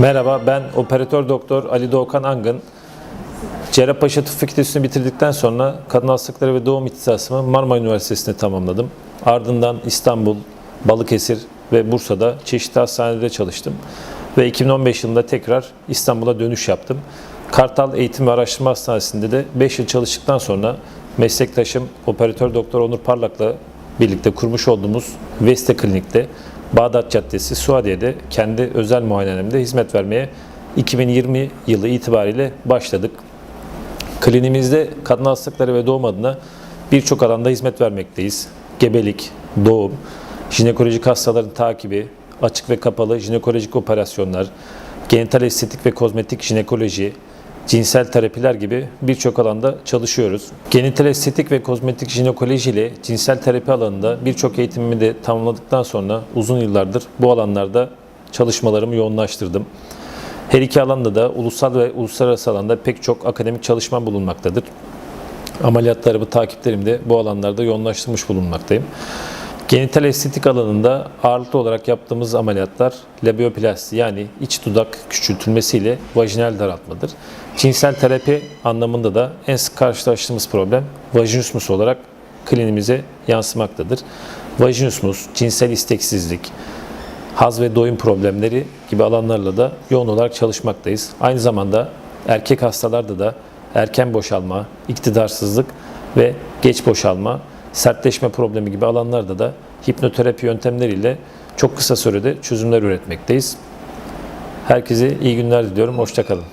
Merhaba, ben operatör doktor Ali Doğukan Angın. Cerrahpaşa Tıp Fakültesini bitirdikten sonra kadın hastalıkları ve doğum ihtisasımı Marmara Üniversitesi'nde tamamladım. Ardından İstanbul, Balıkesir ve Bursa'da çeşitli hastanede çalıştım. Ve 2015 yılında tekrar İstanbul'a dönüş yaptım. Kartal Eğitim ve Araştırma Hastanesi'nde de 5 yıl çalıştıktan sonra meslektaşım operatör doktor Onur Parlak'la birlikte kurmuş olduğumuz Veste Klinik'te Bağdat Caddesi Suadiye'de kendi özel muayenenemde hizmet vermeye 2020 yılı itibariyle başladık. Klinimizde kadın hastalıkları ve doğum adına birçok alanda hizmet vermekteyiz. Gebelik, doğum, jinekolojik hastaların takibi, açık ve kapalı jinekolojik operasyonlar, genital estetik ve kozmetik jinekoloji, cinsel terapiler gibi birçok alanda çalışıyoruz. Genital estetik ve kozmetik jinekoloji ile cinsel terapi alanında birçok eğitimimi de tamamladıktan sonra uzun yıllardır bu alanlarda çalışmalarımı yoğunlaştırdım. Her iki alanda da ulusal ve uluslararası alanda pek çok akademik çalışma bulunmaktadır. Ameliyatlarımı, takiplerimi de bu alanlarda yoğunlaştırmış bulunmaktayım. Genital estetik alanında ağırlıklı olarak yaptığımız ameliyatlar labioplasti yani iç dudak küçültülmesiyle vajinal daraltmadır. Cinsel terapi anlamında da en sık karşılaştığımız problem vajinismus olarak klinimize yansımaktadır. Vajinismus, cinsel isteksizlik, haz ve doyum problemleri gibi alanlarla da yoğun olarak çalışmaktayız. Aynı zamanda erkek hastalarda da erken boşalma, iktidarsızlık ve geç boşalma, sertleşme problemi gibi alanlarda da hipnoterapi yöntemleriyle çok kısa sürede çözümler üretmekteyiz. Herkese iyi günler diliyorum. Hoşçakalın.